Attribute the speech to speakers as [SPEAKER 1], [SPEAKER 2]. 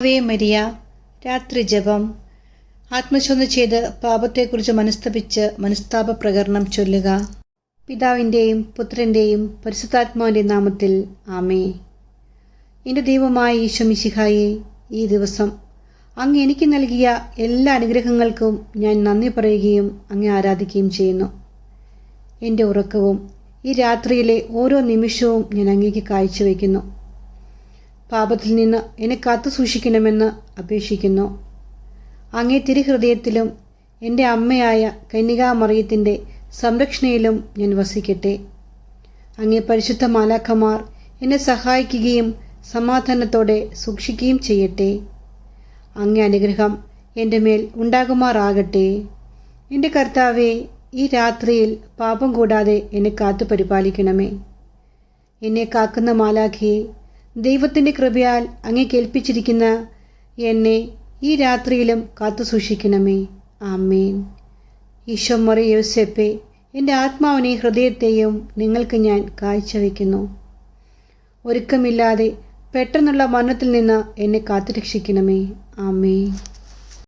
[SPEAKER 1] വേ Maria രാത്രി ജപം. ആത്മശോധന ചെയ്ത് പാപത്തെക്കുറിച്ച് മനസ്തപിച്ച് മനസ്താപ പ്രകരണം ചൊല്ലുക. പിതാവിന്റെയും പുത്രന്റെയും പരിശുദ്ധാത്മാവിന്റെ നാമത്തിൽ ആമേ എന്റെ ദൈവമായ ഈശ്വമിശിഹായെ ഈ ദിവസം അങ്ങ് എനിക്ക് നൽകിയ എല്ലാ അനുഗ്രഹങ്ങൾക്കും ഞാൻ നന്ദി പറയുകയും അങ്ങ് ആരാധിക്കുകയും ചെയ്യുന്നു. എന്റെ ഉറക്കവും ഈ രാത്രിയിലെ ഓരോ നിമിഷവും ഞാൻ അങ്ങേക്ക് കാഴ്ചവെക്കുന്നു. പാപത്തിൽ നിന്ന് എന്നെ കാത്തു സൂക്ഷിക്കണമെന്ന് അപേക്ഷിക്കുന്നു. അങ്ങേ തിരുഹൃദയത്തിലും എന്റെ അമ്മയായ കന്യകാമറിയത്തിന്റെ സംരക്ഷണയിലും ഞാൻ വസിക്കട്ടെ. അങ്ങേ പരിശുദ്ധ മാലാഖമാർ എന്നെ സഹായിക്കുകയും സമാധാനത്തോടെ സൂക്ഷിക്കുകയും ചെയ്യട്ടെ. അങ്ങേ അനുഗ്രഹം എന്റെ മേൽ ഉണ്ടാകുമാറാകട്ടെ. എന്റെ കർത്താവെ ഈ രാത്രിയിൽ പാപം കൂടാതെ എന്നെ കാത്തു പരിപാലിക്കണമേ. എന്നെ കാക്കുന്ന മാലാഖിയെ ദൈവത്തിന്റെ കൃപയാൽ അങ്ങേ കേൾപ്പിച്ചിരിക്കുന്ന എന്നെ ഈ രാത്രിയിലും കാത്തു സൂക്ഷിക്കണമേ. ആമേൻ. ഈശോ മറി യോസെപ്പെ എന്റെ ആത്മാവിനെ ഹൃദയത്തെയും നിങ്ങൾക്ക് ഞാൻ കാഴ്ചവെക്കുന്നു. ഒരുക്കമില്ലാതെ പെട്ടെന്നുള്ള മരണത്തിൽ നിന്ന് എന്നെ കാത്തുരക്ഷിക്കണമേ. ആമേ